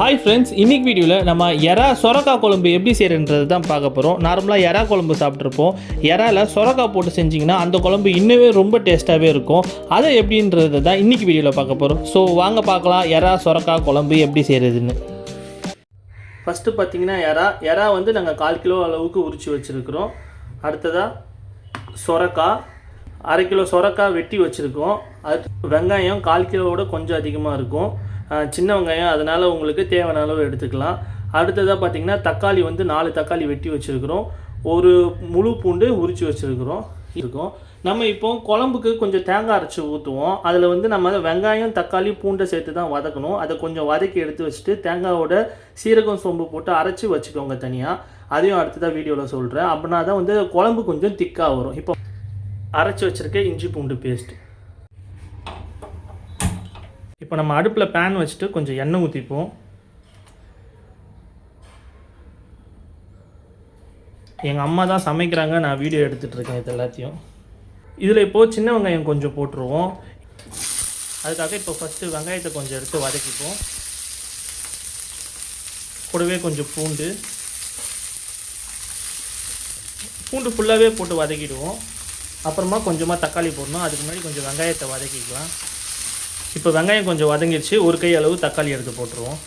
Hi friends இன்னைக்கு வீடியோவில் நம்ம எறா சொரக்கா குழம்பு எப்படி செய்கிறன்றது தான் பார்க்க போகிறோம் நார்மலாக எறா குழம்பு சாப்பிட்ருப்போம் எறாவில் சொரக்கா போட்டு செஞ்சிங்கன்னா அந்த குழம்பு இன்னுமே ரொம்ப டேஸ்ட்டாகவே இருக்கும். அதை எப்படின்றது தான் இன்னைக்கு வீடியோவில் பார்க்க போகிறோம் ஸோ வாங்க பார்க்கலாம் எறா சொரக்கா குழம்பு எப்படி செய்கிறதுன்னு ஃபஸ்ட்டு பார்த்தீங்கன்னா எறா. எறா வந்து நாங்கள் கால் கிலோ அளவுக்கு உரித்து வச்சுருக்குறோம். அடுத்ததாக சொரக்காய். அரை கிலோ சொரக்காய் வெட்டி வச்சுருக்கோம். அது வெங்காயம் கால் கிலோவோட கொஞ்சம் அதிகமாக இருக்கும். சின்ன வெங்காயம் அதனால் உங்களுக்கு தேவையான அளவு எடுத்துக்கலாம். அடுத்ததாக பார்த்தீங்கன்னா தக்காளி வந்து நாலு தக்காளி வெட்டி வச்சுருக்குறோம். ஒரு முழு பூண்டு உரித்து வச்சுருக்குறோம். இருக்கும். நம்ம இப்போ குழம்புக்கு கொஞ்சம் தேங்காய் அரைச்சி ஊற்றுவோம் அதில் வந்து நம்ம வெங்காயம் தக்காளி பூண்டை சேர்த்து தான் வதக்கணும். அதை கொஞ்சம் வதக்கி எடுத்து வச்சுட்டு தேங்காயோட சீரகம் சோம்பு போட்டு அரைச்சி வச்சுக்கோங்க தனியாக அதையும் அடுத்ததாக வீடியோவில் சொல்கிறேன் அப்படின்னா தான் வந்து குழம்பு கொஞ்சம் திக்காக வரும். இப்போ அரைச்சி வச்சுருக்க இஞ்சி பூண்டு பேஸ்ட்டு இப்போ நம்ம அடுப்பில் பேன் வச்சுட்டு கொஞ்சம் எண்ணெய் ஊற்றிப்போம் எங்கள் அம்மா தான் சமைக்கிறாங்க நான் வீடியோ எடுத்துகிட்டு இருக்கேன் இது எல்லாத்தையும். இதில் இப்போது சின்ன வெங்காயம் கொஞ்சம் போட்டுருவோம். அதுக்காக இப்போ ஃபஸ்ட்டு வெங்காயத்தை கொஞ்சம் எடுத்து வதக்கிப்போம். கூடவே கொஞ்சம் பூண்டு. பூண்டு ஃபுல்லாகவே போட்டு வதக்கிடுவோம். அப்புறமா கொஞ்சமாக தக்காளி போடணும். அதுக்கு முன்னாடி கொஞ்சம் வெங்காயத்தை வதக்கிக்கலாம். இப்போ வெங்காயம் கொஞ்சம் வதங்கிடுச்சு. ஒரு கை அளவு தக்காளி எடுத்து போட்டுருவோம்.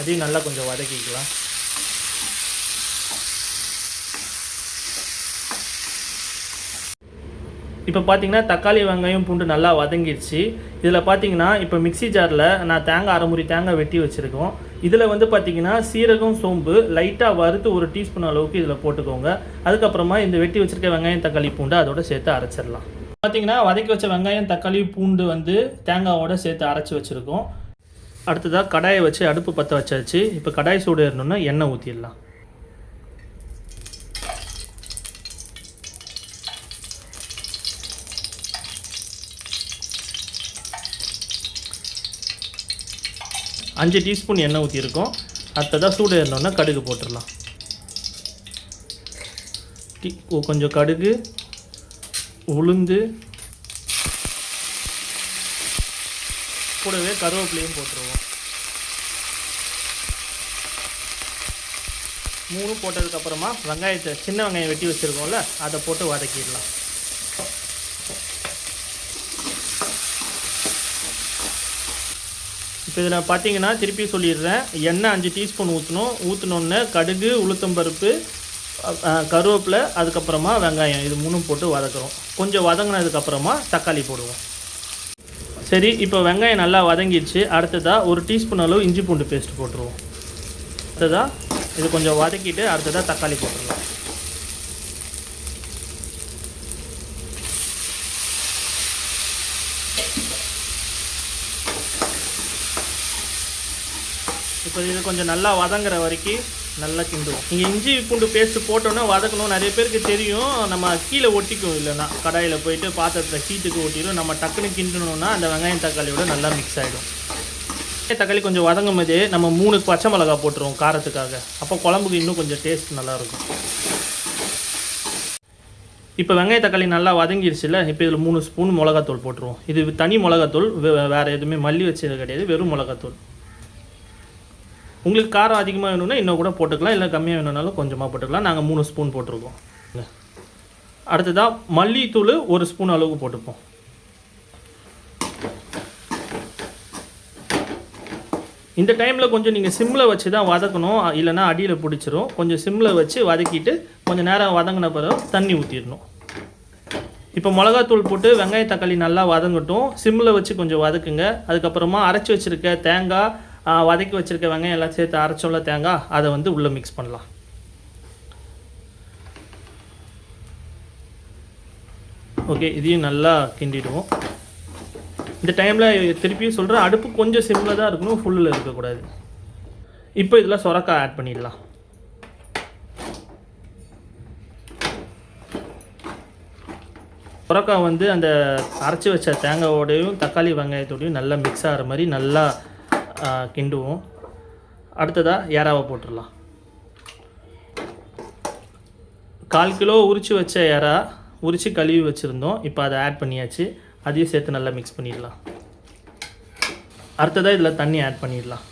அதையும் நல்லா கொஞ்சம் வதக்கிக்கலாம். இப்போ பார்த்தீங்கன்னா தக்காளி வெங்காயம் பூண்டு நல்லா வதங்கிடுச்சு. இதில் பார்த்தீங்கன்னா இப்போ மிக்ஸி ஜாரில் நான் தேங்காய் அரைமுறி தேங்காய் வெட்டி வச்சுருக்கோம். இதில் வந்து பார்த்தீங்கன்னா சீரகம் சோம்பு லைட்டாக வறுத்து ஒரு டீஸ்பூன் அளவுக்கு இதில் போட்டுக்கோங்க. அதுக்கப்புறமா இந்த வெட்டி வச்சுருக்க வெங்காயம் தக்காளி பூண்டு அதோட சேர்த்து அரைச்சிடலாம். பார்த்தீங்கன்னா வதக்கி வச்ச வெங்காயம் தக்காளி பூண்டு வந்து தேங்காவோட சேர்த்து அரைச்சி வச்சுருக்கோம். அடுத்ததாக கடாயை வச்சு அடுப்பு பற்ற வச்சாச்சு. இப்போ கடாய் சூடு ஏறணுன்னா எண்ணெய் ஊற்றிடலாம் அஞ்சு டீஸ்பூன் எண்ணெய் ஊற்றிருக்கோம் அடுத்ததாக சூடு ஏறினோன்னா கடுகு போட்டுடலாம். ஓ, கொஞ்சம் கடுகு உளுந்து கூடவே கருவேப்பிலையும் போட்டுருவோம். மூணு போட்டதுக்கப்புறமா வெங்காயத்தை சின்ன வெங்காயம் வெட்டி வச்சுருக்கோம்ல அதை போட்டு வதக்கிடலாம். இப்போ இதில் பார்த்தீங்கன்னா திருப்பி சொல்லிடுறேன். எண்ணெய் அஞ்சு டீஸ்பூன் ஊற்றணும். ஊற்றினோன்னே கடுகு உளுத்தம்பருப்பு கருவேப்பிலை அதுக்கப்புறமா வெங்காயம். இது மூணும் போட்டு வதக்குறோம். கொஞ்சம் வதங்கினதுக்கப்புறமா தக்காளி போடுவோம். சரி இப்போ வெங்காயம் நல்லா வதங்கிடுச்சு. அடுத்ததாக ஒரு டீஸ்பூன் அளவு இஞ்சி பூண்டு பேஸ்ட் போட்டுருவோம். அடுத்ததாக இது கொஞ்சம் வதக்கிட்டு அடுத்ததாக தக்காளி போட்டுடலாம் இப்போ இது கொஞ்சம் நல்லா வதங்குற வரைக்கும் நல்லா கிண்டுவோம். நீங்கள் இஞ்சி பூண்டு பேஸ்ட்டு போட்டோன்னே வதக்கணும். நிறைய பேருக்கு தெரியும். நம்ம கீழே ஒட்டிக்கும் இல்லைன்னா. கடாயில் போயிட்டு பாத்திரத்தில் ஹீட்டுக்கு ஒட்டிடும் நம்ம டக்குன்னு கிண்டணும்னா அந்த வெங்காயம் தக்காளியோட நல்லா மிக்ஸ் ஆகிடும் தக்காளி கொஞ்சம் வதங்கும் போது நம்ம மூணு பச்சை மிளகா போட்டுருவோம் காரத்துக்காக. அப்போ குழம்புக்கு இன்னும் கொஞ்சம் டேஸ்ட் நல்லாயிருக்கும் இப்போ வெங்காய தக்காளி நல்லா வதங்கிருச்சுல இப்போ இதில் மூணு ஸ்பூன் மிளகாத்தூள் போட்டுருவோம். இது தனி மிளகாத்தூள் வேறு எதுவுமே மல்லி வச்சது கிடையாது. வெறும் மிளகாத்தூள். உங்களுக்கு காரம் அதிகமாக வேணும்னா இன்னும் கூட போட்டுக்கலாம். இல்லை கம்மியாக வேணும்னாலும் கொஞ்சமாக போட்டுக்கலாம். நாங்கள் மூணு ஸ்பூன் போட்டிருக்கோம். அடுத்ததாக மல்லித்தூள் ஒரு ஸ்பூன் அளவுக்கு போட்டுப்போம். இந்த டைமில் கொஞ்சம் நீங்கள் சிம்மில் வச்சு தான் வதக்கணும். இல்லைன்னா அடியில் பிடிச்சிரும். கொஞ்சம் சிம்மில் வச்சு வதக்கிட்டு கொஞ்சம் நேரம் வதங்கின பிறகு தண்ணி ஊற்றிடணும் இப்போ மிளகாத்தூள் போட்டு வெங்காய தக்காளி நல்லா வதங்கட்டும். சிம்மில் வச்சு கொஞ்சம் வதக்குங்க. அதுக்கப்புறமா அரைச்சி வச்சுருக்க தேங்காய் வதக்கி வச்சுருக்க வெங்காயம் எல்லாம் சேர்த்து அரைச்சோம்ல தேங்காய் அதை வந்து உள்ளே மிக்ஸ் பண்ணலாம். ஓகே இதையும் நல்லா கிண்டிடுவோம். இந்த டைமில் திருப்பியும் சொல்கிறேன் அடுப்பு கொஞ்சம் சிம்மில் தான் இருக்கணும் ஃபுல்லில் இருக்கக்கூடாது. இப்போ இதில் சொரக்காய் ஆட் பண்ணிடலாம். சுரக்காய் வந்து அந்த அரைச்சி வச்ச தேங்காயோடையும் தக்காளி வெங்காயத்தோடையும் நல்லா மிக்ஸ் ஆகிற மாதிரி நல்லா கிண்டுவோம். அடுத்ததாக யாராவை போட்டுடலாம். கால் கிலோ உரித்து வச்ச யாரா உரித்து கழுவி வச்சுருந்தோம். இப்போ அதை ஆட் பண்ணியாச்சு. அதையும் சேர்த்து நல்லா மிக்ஸ் பண்ணிடலாம். அடுத்ததாக இதில் தண்ணி ஆட் பண்ணிடலாம்.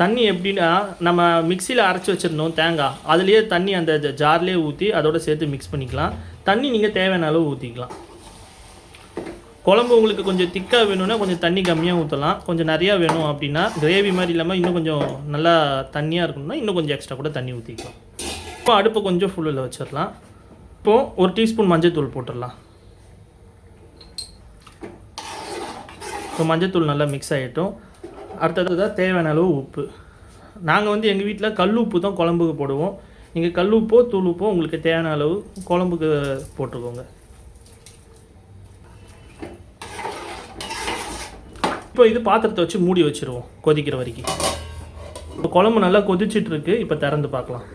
தண்ணி எப்படின்னா நம்ம மிக்சியில் அரைச்சி வச்சுருந்தோம் தேங்காய் அதுலேயே தண்ணி அந்த ஜார்லேயே ஊற்றி அதோட சேர்த்து மிக்ஸ் பண்ணிக்கலாம். தண்ணி நீங்கள் தேவையான அளவு ஊற்றிக்கலாம் குழம்பு உங்களுக்கு கொஞ்சம் திக்காக வேணும்னா கொஞ்சம் தண்ணி கம்மியாக ஊற்றலாம் கொஞ்சம் நிறையா வேணும் அப்படின்னா கிரேவி மாதிரி இல்லாமல் இன்னும் கொஞ்சம் நல்லா தண்ணியாக இருக்கணும்னா இன்னும் கொஞ்சம் எக்ஸ்ட்ரா கூட தண்ணி ஊற்றிக்கலாம் இப்போ அடுப்பை கொஞ்சம் ஃபுல்லில் வச்சிடலாம். இப்போது ஒரு டீஸ்பூன் மஞ்சள்தூள் போட்டுடலாம். இப்போ மஞ்சத்தூள் நல்லா மிக்ஸ் ஆகிட்டோம் அடுத்தது தேவையான அளவு உப்பு. நாங்கள் வந்து எங்கள் வீட்டில் கல் உப்பு தான் குழம்புக்கு போடுவோம். நீங்கள் கல் உப்போ தூள் உப்போ உங்களுக்கு தேவையான அளவு குழம்புக்கு போட்டுக்கோங்க. இப்போ இது பாத்திரத்தை வச்சு மூடி வச்சுருவோம் கொதிக்கிற வரைக்கும். இப்போ குழம்பு நல்லா கொதிச்சிட்டு இருக்கு இப்போ திறந்து பார்க்கலாம்.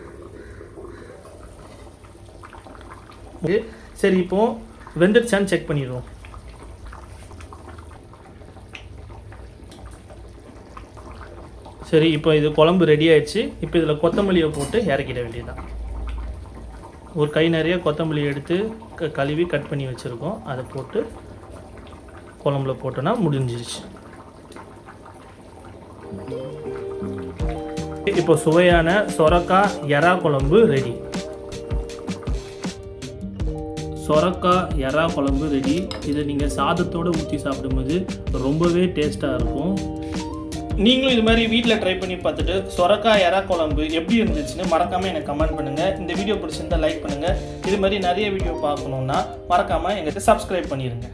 சரி இப்போ வெந்துடுச்சான்னு செக் பண்ணிடுவோம். சரி இப்போ இது குழம்பு ரெடி ஆயிடுச்சு. இப்போ இதில் கொத்தமல்லியை போட்டு இறக்கிட வேண்டியதுதான். ஒரு கை நிறைய கொத்தமல்லி எடுத்து க கழுவி கட் பண்ணி வச்சுருக்கோம். அதை போட்டு குழம்புல போட்டோன்னா முடிஞ்சிருச்சு. இப்போ சுவையான சொரக்காய் எறா குழம்பு ரெடி சொரக்காய் எறா குழம்பு ரெடி இதை நீங்கள் சாதத்தோடு ஊற்றி சாப்பிடும்போது ரொம்பவே டேஸ்ட்டாக இருக்கும். நீங்களும் இது மாதிரி வீட்டில் ட்ரை பண்ணி பார்த்துட்டு சொரக்காய் எறா குழம்பு எப்படி இருந்துச்சுன்னு மறக்காமல் எனக்கு கமெண்ட் பண்ணுங்கள் இந்த வீடியோ பிடிச்சிருந்தால் லைக் பண்ணுங்கள் இது மாதிரி நிறைய வீடியோ பார்க்கணுன்னா மறக்காமல் எங்களுக்கு சப்ஸ்கிரைப் பண்ணிடுங்க